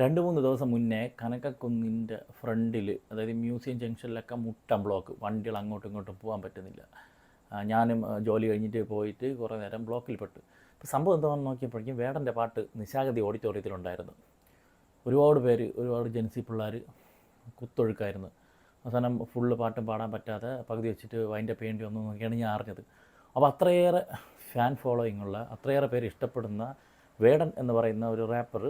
രണ്ട് മൂന്ന് ദിവസം മുന്നേ കനകക്കുന്നിന്റെ ഫ്രണ്ടിൽ അതായത് മ്യൂസിയം ജംഗ്ഷനിലൊക്കെ മുട്ടം ബ്ലോക്ക് വണ്ടികൾ അങ്ങോട്ടും ഇങ്ങോട്ടും പോകാൻ പറ്റുന്നില്ല. ഞാനും ജോലി കഴിഞ്ഞിട്ട് പോയിട്ട് കുറേ നേരം ബ്ലോക്കിൽ പെട്ടു. ഇപ്പോൾ സംഭവം എന്താണെന്ന് നോക്കിയപ്പോഴേക്കും വേടന്റെ പാട്ട് നിശാഗതി ഓഡിറ്റോറിയത്തിലുണ്ടായിരുന്നു. ഒരുപാട് പേര് ഒരുപാട് ജനസി പിള്ളേർ കുത്തൊഴുക്കായിരുന്നു. അവസാനം ഫുള്ള് പാട്ടും പാടാൻ പറ്റാതെ പകുതി വെച്ചിട്ട് വൈൻഡ് അപ്പ് ചെയ്യേണ്ടി വന്നു നോക്കിയാണ് ഞാൻ അറിഞ്ഞത്. അപ്പോൾ അത്രയേറെ ഫാൻ ഫോളോയിങ് ഉള്ള അത്രയേറെ പേര് ഇഷ്ടപ്പെടുന്ന വേടൻ എന്ന് പറയുന്ന ഒരു റാപ്പർ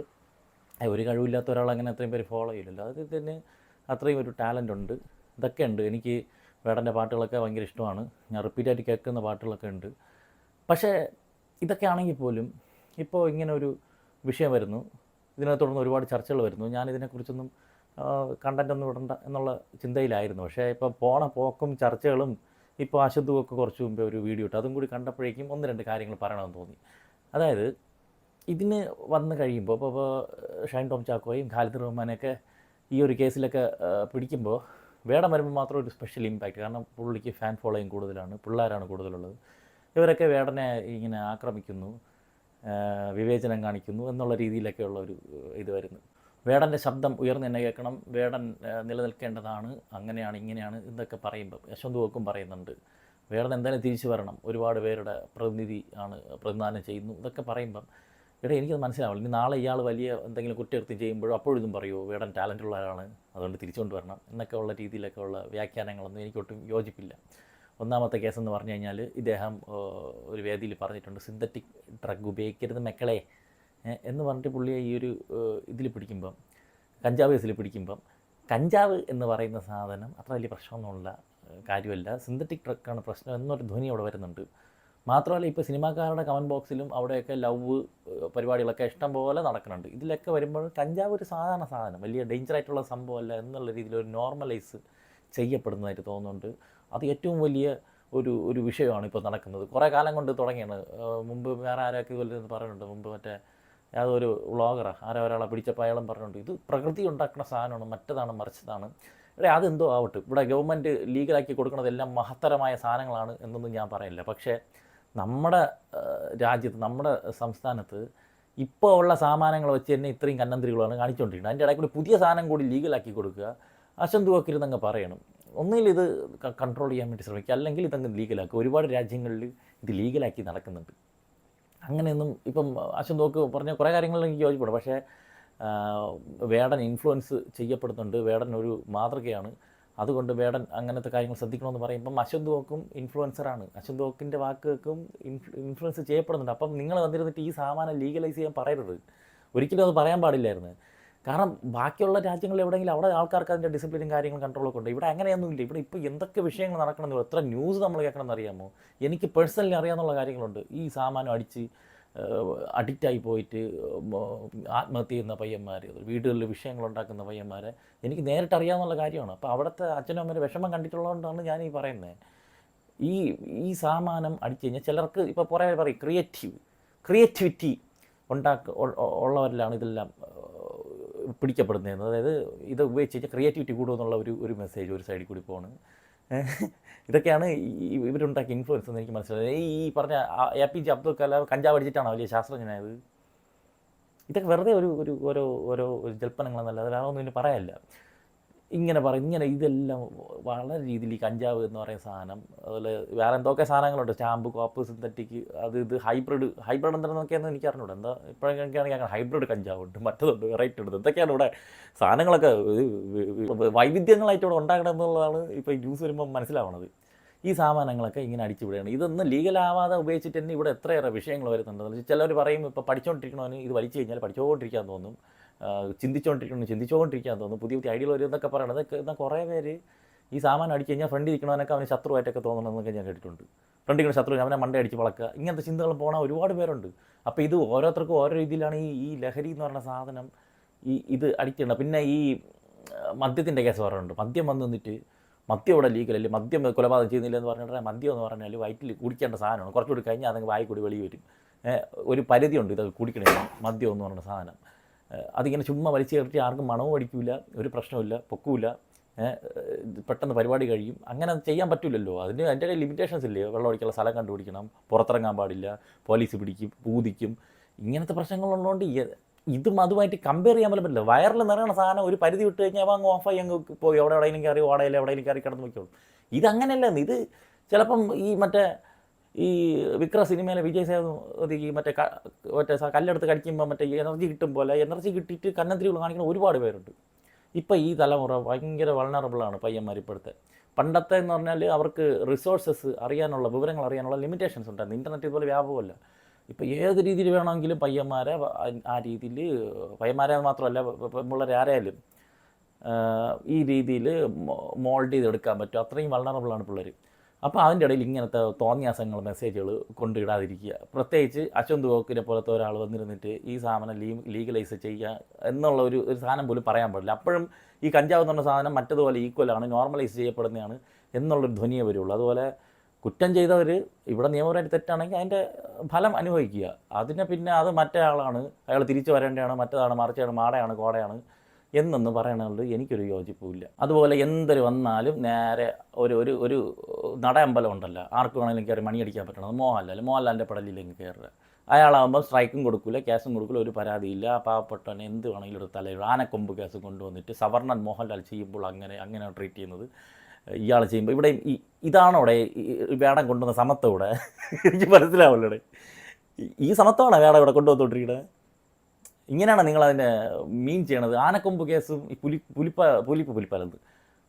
ഒരു കഴിവില്ലാത്ത ഒരാൾ അങ്ങനെ അത്രയും പേര് ഫോളോ ചെയ്യില്ലല്ലോ. അതിൽ തന്നെ അത്രയും ഒരു ടാലന്റ് ഉണ്ട്. ഇതൊക്കെ ഉണ്ട്. എനിക്ക് വേടന്റെ പാട്ടുകളൊക്കെ ഭയങ്കര ഇഷ്ടമാണ്. ഞാൻ റിപ്പീറ്റായിട്ട് കേൾക്കുന്ന പാട്ടുകളൊക്കെ ഉണ്ട്. പക്ഷേ ഇതൊക്കെ ആണെങ്കിൽ പോലും ഇപ്പോൾ ഇങ്ങനെ ഒരു വിഷയം വരുന്നു. ഇതിനെ തുടർന്ന് ഒരുപാട് ചർച്ചകൾ വരുന്നു. ഞാൻ ഇതിനെക്കുറിച്ചൊന്നും കണ്ടന്റ് ഒന്നും ഇടണ്ട എന്നുള്ള ചിന്തയിലായിരുന്നു. പക്ഷേ ഇപ്പോൾ പോണ പോക്കും ചർച്ചകളും ഇപ്പോൾ അശുദ്ധമൊക്കെ കുറച്ച് മുമ്പേ ഒരു വീഡിയോ ഇട്ടു. അതും കൂടി കണ്ടപ്പോഴേക്കും ഒന്ന് രണ്ട് കാര്യങ്ങൾ പറയണമെന്ന് തോന്നി. അതായത് ഇതിന് വന്നു കഴിയുമ്പോൾ ഇപ്പോൾ ഇപ്പോൾ ഷൈൻ ടോം ചാക്കോയും ഖാലിദ് റഹ്മാനെയൊക്കെ ഈ ഒരു കേസിലൊക്കെ പിടിക്കുമ്പോൾ വേടം വരുമ്പോൾ മാത്രം ഒരു സ്പെഷ്യൽ ഇമ്പാക്റ്റ് കാരണം പുള്ളിക്ക് ഫാൻ ഫോളോയിങ് കൂടുതലാണ് പിള്ളേരാണ് കൂടുതലുള്ളത്. ഇവരൊക്കെ വേടനെ ഇങ്ങനെ ആക്രമിക്കുന്നു വിവേചനം കാണിക്കുന്നു എന്നുള്ള രീതിയിലൊക്കെയുള്ള ഒരു ഇത് വരുന്നു. വേടന്റെ ശബ്ദം ഉയർന്നു തന്നെ കേൾക്കണം വേടൻ നിലനിൽക്കേണ്ടതാണ് അങ്ങനെയാണ് ഇങ്ങനെയാണ് ഇതൊക്കെ പറയുമ്പം യശവന്ത് വോക്കും പറയുന്നുണ്ട്. വേടൻ എന്തായാലും തിരിച്ചു വരണം ഒരുപാട് പേരുടെ പ്രതിനിധി ആണ് പ്രതിദാനം ചെയ്യുന്നു ഇതൊക്കെ പറയുമ്പം എടാ എനിക്കത് മനസ്സിലാവില്ല ഇനി നാളെ ഇയാൾ വലിയ എന്തെങ്കിലും കുറ്റകൃത്യം ചെയ്യുമ്പോൾ അപ്പോഴും പറയുമോ വേടൻ ടാലന്റ് ഉള്ള ആളാണ്. അതുകൊണ്ട് തിരിച്ചുകൊണ്ട് വരണം. എന്നൊക്കെ ഉള്ള രീതിയിലൊക്കെ ഉള്ള വ്യാഖ്യാനങ്ങളൊന്നും എനിക്കൊട്ടും യോജിപ്പില്ല. ഒന്നാമത്തെ കേസ് എന്ന് പറഞ്ഞു കഴിഞ്ഞാൽ ഇദ്ദേഹം ഒരു വേദിയിൽ പറഞ്ഞിട്ടുണ്ട് സിന്തറ്റിക് ഡ്രഗ് ഉപയോഗിക്കരുത് മക്കളെ. എന്ന് പറഞ്ഞിട്ട് പുള്ളിയെ ഈ ഒരു ഇതിൽ പിടിക്കുമ്പം കഞ്ചാവ് കേസിൽ പിടിക്കുമ്പം കഞ്ചാവ് എന്ന് പറയുന്ന സാധനം അത്ര വലിയ പ്രശ്നമൊന്നുമുള്ള കാര്യമല്ല. സിന്തറ്റിക് ഡ്രഗാണ് പ്രശ്നം എന്നൊരു ധ്വനി അവിടെ വരുന്നുണ്ട്. മാത്രമല്ല ഇപ്പോൾ സിനിമാക്കാരുടെ കമന്റ് ബോക്സിലും അവിടെയൊക്കെ ലവ് പരിപാടികളൊക്കെ ഇഷ്ടം പോലെ നടക്കുന്നുണ്ട്. ഇതിലൊക്കെ വരുമ്പോൾ കഞ്ചാവ് ഒരു സാധാരണ സാധനം വലിയ ഡേഞ്ചർ ആയിട്ടുള്ള സംഭവമല്ല എന്നുള്ള രീതിയിൽ ഒരു നോർമലൈസ് ചെയ്യപ്പെടുന്നതായിട്ട് തോന്നുന്നുണ്ട്. അത് ഏറ്റവും വലിയ ഒരു ഒരു വിഷയമാണ് ഇപ്പോൾ നടക്കുന്നത്. കുറേ കാലം കൊണ്ട് തുടങ്ങിയാണ്. മുമ്പ് വേറെ ആരൊക്കെ ഇതുപോലെ പറയുന്നുണ്ട്. മുമ്പ് മറ്റേ യാതൊരു വ്ളോഗറാണ് ആരോ ഒരാളെ പിടിച്ചപ്പോൾ അയാളും പറഞ്ഞിട്ടുണ്ട്. ഇത് പ്രകൃതി ഉണ്ടാക്കുന്ന സാധനമാണ് മറ്റതാണ് മറിച്ചതാണ്. ഇവിടെ അതെന്തോ ആവട്ടെ. ഇവിടെ ഗവൺമെന്റ് ലീഗലാക്കി കൊടുക്കുന്നതെല്ലാം മഹത്തരമായ സാധനങ്ങളാണ് എന്നൊന്നും ഞാൻ പറയില്ല പക്ഷേ നമ്മുടെ രാജ്യത്ത് നമ്മുടെ സംസ്ഥാനത്ത് ഇപ്പോൾ ഉള്ള സാമാനങ്ങൾ വെച്ച് തന്നെ ഇത്രയും കന്നന്തിരികളാണ് കാണിച്ചുകൊണ്ടിരിക്കുന്നത് അതിന്റെ ഇടയിൽ കൂടി പുതിയ സാധനം കൂടി ലീഗലാക്കി കൊടുക്കുക. അശന്തു അശന്തുവക്കിരുന്നങ്ങ് പറയണം. ഒന്നുകിൽ ഇത് കൺട്രോൾ ചെയ്യാൻ വേണ്ടി ശ്രമിക്കുക. അല്ലെങ്കിൽ ഇതങ്ങ് ലീഗലാക്കുക. ഒരുപാട് രാജ്യങ്ങളിൽ ഇത് ലീഗലാക്കി നടക്കുന്നുണ്ട്. അങ്ങനെയൊന്നും ഇപ്പം അശ്വന്തോക്ക് പറഞ്ഞ കുറേ കാര്യങ്ങളിൽ എനിക്ക് യോജിപ്പെടും പക്ഷേ വേടൻ ഇൻഫ്ലുവൻസ് ചെയ്യപ്പെടുന്നുണ്ട്. വേടൻ ഒരു മാതൃകയാണ്. അതുകൊണ്ട് വേടൻ അങ്ങനത്തെ കാര്യങ്ങൾ ശ്രദ്ധിക്കണമെന്ന് പറയുമ്പം അശ്വന്തോക്കും ഇൻഫ്ലുവൻസറാണ് അശ്വന്തോക്കിന്റെ വാക്കുകൾക്കും ഇൻഫ്ലുവൻസ് ചെയ്യപ്പെടുന്നുണ്ട്. അപ്പം നിങ്ങൾ വന്നിരുന്നിട്ട് ഈ സാമാനം ലീഗലൈസ് ചെയ്യാൻ പറയരുത്. ഒരിക്കലും അത് പറയാൻ പാടില്ലായിരുന്നു. കാരണം ബാക്കിയുള്ള രാജ്യങ്ങളിൽ എവിടെയെങ്കിലും അവിടെ ആൾക്കാർക്ക് അതിന്റെ ഡിസിപ്ലിനും കാര്യങ്ങളും കൺട്രോളൊക്കെ ഉണ്ട്. ഇവിടെ അങ്ങനെയൊന്നുമില്ല. ഇവിടെ ഇപ്പോൾ എന്തൊക്കെ വിഷയങ്ങൾ നടക്കണമെന്ന് എത്ര ന്യൂസ് നമ്മൾ കേൾക്കണമെന്ന് അറിയാമോ? എനിക്ക് പേഴ്സണലി അറിയാമെന്നുള്ള കാര്യങ്ങളുണ്ട്. ഈ സാമാനം അടിച്ച് അഡിക്റ്റായി പോയിട്ട് ആത്മഹത്യ ചെയ്യുന്ന പയ്യന്മാർ വീടുകളിൽ വിഷയങ്ങൾ ഉണ്ടാക്കുന്ന പയ്യന്മാരെ എനിക്ക് നേരിട്ട് അറിയാമെന്നുള്ള കാര്യമാണ്. അപ്പോൾ അവിടുത്തെ അച്ഛനും അമ്മയുടെ വിഷമം കണ്ടിട്ടുള്ളതുകൊണ്ടാണ് ഞാൻ ഈ പറയുന്നത് ഈ ഈ സാമാനം അടിച്ചു കഴിഞ്ഞാൽ ചിലർക്ക് ഇപ്പോൾ കുറേ പറയും ക്രിയേറ്റീവ് ക്രിയേറ്റിവിറ്റി ഉണ്ടാക്ക ഉള്ളവരിലാണ് ഇതെല്ലാം പിടിക്കപ്പെടുന്നത് അതായത് ഇത് ഉപയോഗിച്ച് കഴിഞ്ഞാൽ ക്രിയേറ്റിവിറ്റി കൂടുമെന്നുള്ള ഒരു ഒരു മെസ്സേജ് ഒരു സൈഡിൽ കൂടി ഏഹ്, ഇതൊക്കെയാണ് ഇവരുണ്ടാക്കിയ ഇൻഫ്ലുവൻസ് എന്ന് എനിക്ക് മനസ്സിലായത്. ഈ പറഞ്ഞ A P J Abdul Kalam കഞ്ചാവ് അടിച്ചിട്ടാണോ വലിയ ശാസ്ത്രജ്ഞനായത്? ഇതൊക്കെ വെറുതെ ഒരു ഒരു ഓരോ ഓരോ ജൽപ്പനങ്ങളെന്നല്ല വേറെ ഒന്നും ഇതിന് പറയാനില്ല ഇങ്ങനെ പറയും ഇങ്ങനെ ഇതെല്ലാം വളരെ രീതിയിൽ ഈ കഞ്ചാവ് എന്ന് പറയുന്ന സാധനം അതുപോലെ വേറെ എന്തൊക്കെ സാധനങ്ങളുണ്ട്? സ്റ്റാമ്പ് കോപ്പ് സിന്തറ്റിക് അത് ഇത് ഹൈബ്രിഡ് ഹൈബ്രിഡ് എന്തെന്നൊക്കെയാണ് എനിക്ക് അറിഞ്ഞൂടെ എന്താ ഇപ്പോഴൊക്കെയാണെങ്കിൽ ഹൈബ്രിഡ് കഞ്ചാവുണ്ട് മറ്റതുണ്ട് വെറൈറ്റി ഉണ്ട് എന്തൊക്കെയാണ് ഇവിടെ സാധനങ്ങളൊക്കെ വൈവിധ്യങ്ങളായിട്ട് ഇവിടെ ഉണ്ടാക്കണം എന്നുള്ളതാണ് ഇപ്പോൾ ന്യൂസ് വരുമ്പോൾ മനസ്സിലാവണത്. ഈ സാമാനങ്ങളൊക്കെ ഇങ്ങനെ അടിച്ചു വിടുകയാണ്. ഇതൊന്നും ലീഗലാവാതെ ഉപയോഗിച്ചിട്ട് തന്നെ ഇവിടെ എത്രയേറെ വിഷയങ്ങൾ വരുന്നുണ്ട് ചിലർ പറയും ഇപ്പോൾ പഠിച്ചുകൊണ്ടിരിക്കണവന് ഇത് വലിച്ചു കഴിഞ്ഞാൽ പഠിച്ചുകൊണ്ടിരിക്കാൻ തോന്നും. ചിന്തിച്ചുകൊണ്ടിരിക്കണം ചിന്തിച്ചുകൊണ്ടിരിക്കാൻ തോന്നുന്നു. പുതിയ പുതിയ ഐഡിയകൾ വരും എന്നൊക്കെ പറയണത് എന്നാൽ കുറേ പേര് ഈ സാമാനം അടിച്ച് കഴിഞ്ഞാൽ ഫ്രണ്ടിൽ ഇരിക്കണവനൊക്കെ അവന് ശത്രുവായിട്ടൊക്കെ തോന്നണമെന്നൊക്കെ ഞാൻ കേട്ടിട്ടുണ്ട്. ഫ്രണ്ടിൽ ഇരിക്കുന്ന ശത്രു അവനെ മണ്ട അടിച്ച് വളക്കുക. ഇങ്ങനത്തെ ചിന്തകൾ പോണ ഒരുപാട് പേരുണ്ട്. അപ്പോൾ ഇത് ഓരോരുത്തർക്കും ഓരോ രീതിയിലാണ് ഈ ഈ ലഹരി എന്ന് പറയുന്ന സാധനം ഈ ഇത് അടിക്കണം പിന്നെ ഈ മദ്യത്തിന്റെ കേസ് പറയുന്നുണ്ട് മദ്യം വന്നു നിന്നിട്ട് മദ്യം ഇവിടെ ലീഗലല്ലേ മദ്യം കൊലപാതകം ചെയ്യുന്നില്ല എന്ന് പറഞ്ഞിട്ട് മദ്യം എന്ന് പറഞ്ഞാൽ വയറ്റിൽ കുടിക്കേണ്ട സാധനമാണ്. കുറച്ചുകൂടി കഴിഞ്ഞാൽ അതെങ്കിൽ വായിക്കൂടി കൂടി വെളി വരും. ഒരു പരിധിയുണ്ട് ഇത് കുടിക്കണേ മദ്യം എന്ന് പറയുന്ന സാധനം. അതിങ്ങനെ ചുമ്മാ വലിച്ചു കയറ്റി ആർക്കും മണവും അടിക്കില്ല ഒരു പ്രശ്നമില്ല പൊക്കൂല പെട്ടെന്ന് പരിപാടി കഴിയും. അങ്ങനെ ചെയ്യാൻ പറ്റില്ലല്ലോ അതിന് അതിന്റെ കയ്യിൽ ലിമിറ്റേഷൻസ് ഇല്ലേ? വെള്ളം അടിക്കാനുള്ള സ്ഥലം കണ്ടുപിടിക്കണം പുറത്തിറങ്ങാൻ പാടില്ല പോലീസ് പിടിക്കും പൂതിക്കും. ഇങ്ങനത്തെ പ്രശ്നങ്ങളുള്ളതുകൊണ്ട് ഇതും അതുമായിട്ട് കമ്പയർ ചെയ്യാൻ പറ്റില്ല. വയറിൽ നിറയണ സാധനം ഒരു പരിധി വിട്ട് കഴിഞ്ഞാൽ അവ അങ്ങ് ഓഫായി അങ്ങ് പോയി. എവിടെ എവിടെയെങ്കിലും കയറി ഓടയിൽ എവിടെയെങ്കിലും കയറി കിടന്ന് നോക്കിയോളൂ ഇതങ്ങനെയല്ല. ഇത് ചിലപ്പം ഈ മറ്റേ ഈ വിക്ര സിനിമയിലെ വിജയ് സേതുപതി ഈ മറ്റേ മറ്റേ കല്ലെടുത്ത് കടിക്കുമ്പോൾ മറ്റേ എനർജി കിട്ടും പോലെ എനർജി കിട്ടിയിട്ട് കന്നത്തിരികൾ കാണിക്കുന്ന ഒരുപാട് പേരുണ്ട്. ഇപ്പം ഈ തലമുറ ഭയങ്കര വളണറബിളാണ് പയ്യന്മാർ ഇപ്പോഴത്തെ. പണ്ടത്തെ എന്ന് പറഞ്ഞാൽ അവർക്ക് റിസോഴ്സസ് അറിയാനുള്ള വിവരങ്ങൾ അറിയാനുള്ള ലിമിറ്റേഷൻസ് ഉണ്ടായിരുന്നു. ഇന്റർനെറ്റ് ഇതുപോലെ വ്യാപകമല്ല. ഇപ്പോൾ ഏത് രീതിയിൽ വേണമെങ്കിലും പയ്യന്മാരെ ആ- രീതിയിൽ പയ്യന്മാരെ മാത്രമല്ല പിള്ളേരെ ആരായാലും ഈ രീതിയിൽ മോൾഡ് ചെയ്തെടുക്കാൻ പറ്റും. അത്രയും വളണറബിളാണ് പിള്ളേർ അപ്പോൾ അതിന്റെ ഇടയിൽ ഇങ്ങനത്തെ തോന്നിയാസങ്ങൾ മെസ്സേജുകൾ കൊണ്ടിടാതിരിക്കുക പ്രത്യേകിച്ച് അശ്വന്ത് ഗോക്കിനെ പോലത്തെ ഒരാൾ വന്നിരുന്നിട്ട് ഈ സാധനം ലീ ലീഗലൈസ് ചെയ്യുക എന്നുള്ള ഒരു ഒരു സാധനം പോലും പറയാൻ പാടില്ല. അപ്പോഴും ഈ കഞ്ചാവ് എന്നുള്ള സാധനം മറ്റതുപോലെ ഈക്വലാണ് നോർമലൈസ് ചെയ്യപ്പെടുന്നതാണ് എന്നുള്ളൊരു ധ്വനിയെ വരുള്ളൂ. അതുപോലെ കുറ്റം ചെയ്തവർ ഇവിടെ നിയമപരമായിട്ട് തെറ്റാണെങ്കിൽ അതിന്റെ ഫലം അനുഭവിക്കുക. അതിനെ പിന്നെ അത് മറ്റേ ആളാണ് അയാൾ തിരിച്ചു വരേണ്ടതാണ് മറ്റേതാണ് മറിച്ചാണ് മാടയാണ് കോടയാണ് എന്നൊന്ന് പറയണത് എനിക്കൊരു യോജിപ്പുമില്ല. അതുപോലെ എന്തൊരു വന്നാലും നേരെ ഒരു ഒരു ഒരു നടയമ്പലം ഉണ്ടല്ലോ. ആർക്ക് വേണമെങ്കിലും കയറി മണിയടിക്കാൻ പറ്റണം. മോഹൻലാൽ. മോഹൻലാലിന്റെ പടലിലേക്ക് കയറുക. അയാളാകുമ്പോൾ സ്ട്രൈക്കും കൊടുക്കില്ല കേസും കൊടുക്കില്ല ഒരു പരാതിയില്ല. ആ പാവപ്പെട്ടവനെ എന്ത് വേണമെങ്കിലും ഒരു തലയിൽ ആനക്കൊമ്പ് കേസ് കൊണ്ടുവന്നിട്ട് സവർണൻ മോഹൻലാൽ ചെയ്യുമ്പോൾ അങ്ങനെ അങ്ങനെ ട്രീറ്റ് ചെയ്യുന്നത് ഇയാൾ ചെയ്യുമ്പോൾ ഇവിടെ ഇതാണോ ഇവിടെ വേടം കൊണ്ടുവന്ന സമത്വം എനിക്ക് മനസ്സിലാവില്ല ഈ സമത്വമാണോ വേടം ഇവിടെ കൊണ്ടുവന്നുകൊണ്ടിരിക്കുന്നത് ഇങ്ങനെയാണ് നിങ്ങൾ അതിനെ മീൻ ചെയ്യണത്. ആനക്കൊമ്പ് കേസും ഈ പുലി പുലിപ്പ പുലിപ്പ് പുലിപ്പലത്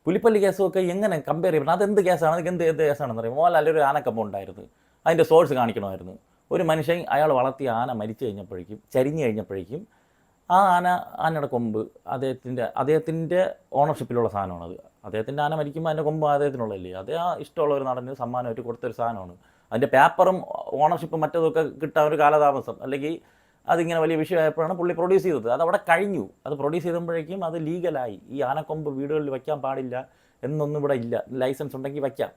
പുലിപ്പല്ലി കേസും ഒക്കെ എങ്ങനെ കമ്പയർ ചെയ്യണം അതെന്ത് കേസാണ്? അതൊക്കെ എന്ത് എന്ത് കേസാണെന്ന് അറിയാം മോഹൻലാൽ ഒരു ആനക്കൊമ്പ് ഉണ്ടായിരുന്നു. അതിന്റെ സോഴ്സ് കാണിക്കണമായിരുന്നു. ഒരു മനുഷ്യൻ അയാൾ വളർത്തിയ ആന മരിച്ചു കഴിഞ്ഞപ്പോഴേക്കും ചരിഞ്ഞു കഴിഞ്ഞപ്പോഴേക്കും ആ ആന ആനയുടെ കൊമ്പ് അദ്ദേഹത്തിന്റെ അദ്ദേഹത്തിന്റെ ഓണർഷിപ്പിലുള്ള സാധനമാണത് അദ്ദേഹത്തിന്റെ ആന മരിക്കുമ്പോൾ അതിന്റെ കൊമ്പ് അദ്ദേഹത്തിനുള്ളതല്ലേ? അതേ ആ ഇഷ്ടമുള്ള ഒരു നടന് സമ്മാനമായിട്ട് കൊടുത്തൊരു സാധനമാണ്. അതിന്റെ പേപ്പറും ഓണർഷിപ്പും മറ്റതൊക്കെ കിട്ടാൻ ഒരു കാലതാമസം. അല്ലെങ്കിൽ അതിങ്ങനെ വലിയ വിഷയമായപ്പോഴാണ് പുള്ളി പ്രൊഡ്യൂസ് ചെയ്തത്. അത് അവിടെ കഴിഞ്ഞു. അത് പ്രൊഡ്യൂസ് ചെയ്തപ്പോഴേക്കും അത് ലീഗലായി ഈ ആനക്കൊമ്പ് വീടുകളിൽ വയ്ക്കാൻ പാടില്ല എന്നൊന്നും ഇവിടെ ഇല്ല. ലൈസൻസ് ഉണ്ടെങ്കിൽ വയ്ക്കാം.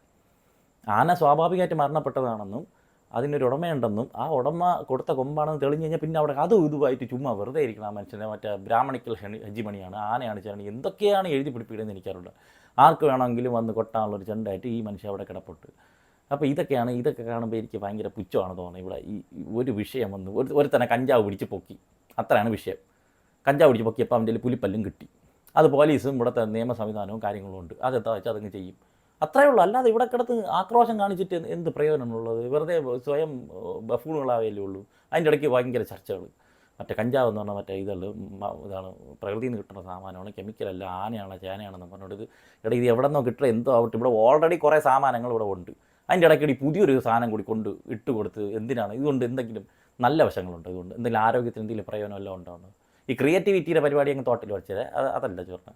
ആന സ്വാഭാവികമായിട്ട് മരണപ്പെട്ടതാണെന്നും അതിനൊരു ഉടമയുണ്ടെന്നും ആ ഉടമ കൊടുത്ത കൊമ്പാണെന്ന് തെളിഞ്ഞു കഴിഞ്ഞാൽ പിന്നെ അവിടെ അതും ഇതുമായിട്ട് ചുമ്മാ വെറുതെ ഇരിക്കണം. ആ മനുഷ്യനെ മറ്റേ ബ്രാഹ്മണിക്കൽ ഹെജിമണിയാണ് ആനയാണ് ചേണി എന്തൊക്കെയാണ് എഴുതി പിടിപ്പിക്കുന്നത് എനിക്കറിയില്ല. ആർക്ക് വേണമെങ്കിലും വന്ന് കൊട്ടാനുള്ളൊരു ചെണ്ടായിട്ട് ഈ മനുഷ്യൻ അവിടെ കിടപ്പുണ്ട്. അപ്പോൾ ഇതൊക്കെയാണ് ഇതൊക്കെ കാണുമ്പോൾ എനിക്ക് ഭയങ്കര പുച്ഛമാണ് തോന്നുന്നത് ഇവിടെ. ഈ ഒരു വിഷയം വന്നു ഒരു ഒരു തന്നെ കഞ്ചാവ് പിടിച്ച് പൊക്കി. അത്രയാണ് വിഷയം. കഞ്ചാവ് പിടിച്ച് പൊക്കിയപ്പോൾ അവന്റെ പുലിപ്പല്ലും കിട്ടി. അത് പോലീസും ഇവിടുത്തെ നിയമ സംവിധാനവും കാര്യങ്ങളും ഉണ്ട്. അതെന്താ വെച്ചാൽ അതങ്ങ് ചെയ്യും. അത്രയേ ഉള്ളൂ. അല്ലാതെ ഇവിടെ കിടത്ത് ആക്രോശം കാണിച്ചിട്ട് എന്ത് പ്രയോജനമുള്ളത്? വെറുതെ സ്വയം ബഫൂണുകളാവേലേ ഉള്ളൂ. അതിന്റെ ഇടയ്ക്ക് ഭയങ്കര ചർച്ചകൾ. മറ്റേ കഞ്ചാവ് എന്ന് പറഞ്ഞാൽ മറ്റേ ഇതല്ല ഇതാണ് പ്രകൃതിയിൽ നിന്ന് കിട്ടുന്ന സാമാനമാണ് കെമിക്കലല്ല ആനയാണ് ചേനയാണെന്ന് പറഞ്ഞിട്ട് ഇത് എടാ ഇത് എവിടെ നിന്നോ കിട്ടുക എന്തോ ആവട്ടെ. ഇവിടെ ഓൾറെഡി കുറേ സാമാനങ്ങൾ ഇവിടെ ഉണ്ട്. അതിന്റെ ഇടയ്ക്കിടെ പുതിയൊരു സാധനം കൂടി കൊണ്ട് ഇട്ട് കൊടുത്ത് എന്തിനാണ്? ഇതുകൊണ്ട് എന്തെങ്കിലും നല്ല വശങ്ങളുണ്ട് ഇതുകൊണ്ട്? എന്തെങ്കിലും ആരോഗ്യത്തിന് എന്തെങ്കിലും പ്രയോജനം എല്ലാം ഉണ്ടാവുന്നത് ഈ ക്രിയേറ്റിവിറ്റിയുടെ പരിപാടി അങ്ങ് തോട്ടിൽ വെച്ചത് അത് അതല്ല ചോറിന്.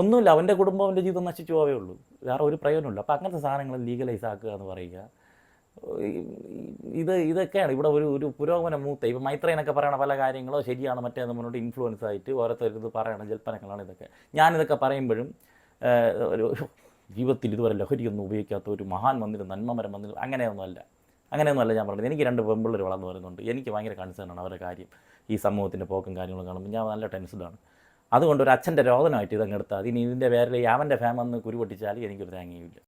ഒന്നുമില്ല അവന്റെ കുടുംബം അവന്റെ ജീവിതം നശിച്ചു പോവേ ഉള്ളൂ. വേറെ ഒരു പ്രയോജനമില്ല അപ്പോൾ അങ്ങനത്തെ സാധനങ്ങൾ ലീഗലൈസ് ആക്കുക എന്ന് പറയുക. ഇത് ഇതൊക്കെയാണ് ഇവിടെ ഒരു ഒരു പുരോഗമന മൂത്ത. ഇപ്പോൾ മൈത്രേനൊക്കെ പറയണ പല കാര്യങ്ങളോ ശരിയാണ് മറ്റേന്ന് മുന്നോട്ട് ഇൻഫ്ലുവൻസ് ആയിട്ട് ഓരോരുത്തർ ഇത് പറയണ ജൽപ്പനങ്ങളാണ് ഇതൊക്കെ. ഞാനിതൊക്കെ പറയുമ്പോഴും ഒരു ജീവിതത്തിൽ ഇതുവരെ ലഹരിയൊന്നും ഉപയോഗിക്കാത്ത ഒരു മഹാൻ വന്നിട്ട് നന്മമരം വന്നിട്ട് അങ്ങനെയൊന്നുമല്ല അങ്ങനെയൊന്നുമല്ല ഞാൻ പറഞ്ഞത്. എനിക്ക് രണ്ട് പെമ്പിള്ളേർ വളർന്നു വരുന്നുണ്ട്. എനിക്ക് ഭയങ്കര കൺസേൺ ആണ് അവരുടെ കാര്യം. ഈ സമൂഹത്തിന്റെ പോക്കും കാര്യങ്ങളും കാണുമ്പോൾ ഞാൻ നല്ല ടെൻഷനാണ് അതുകൊണ്ട് ഒരു അച്ഛന്റെ രോദനമായിട്ട് ഇതങ്ങ് എടുത്താൽ ഇനി ഇതിന്റെ പേരിൽ അവന്റെ ഫാമെന്ന് കുരുപൊട്ടിച്ചാൽ എനിക്കൊരു തേങ്ങയുമില്ല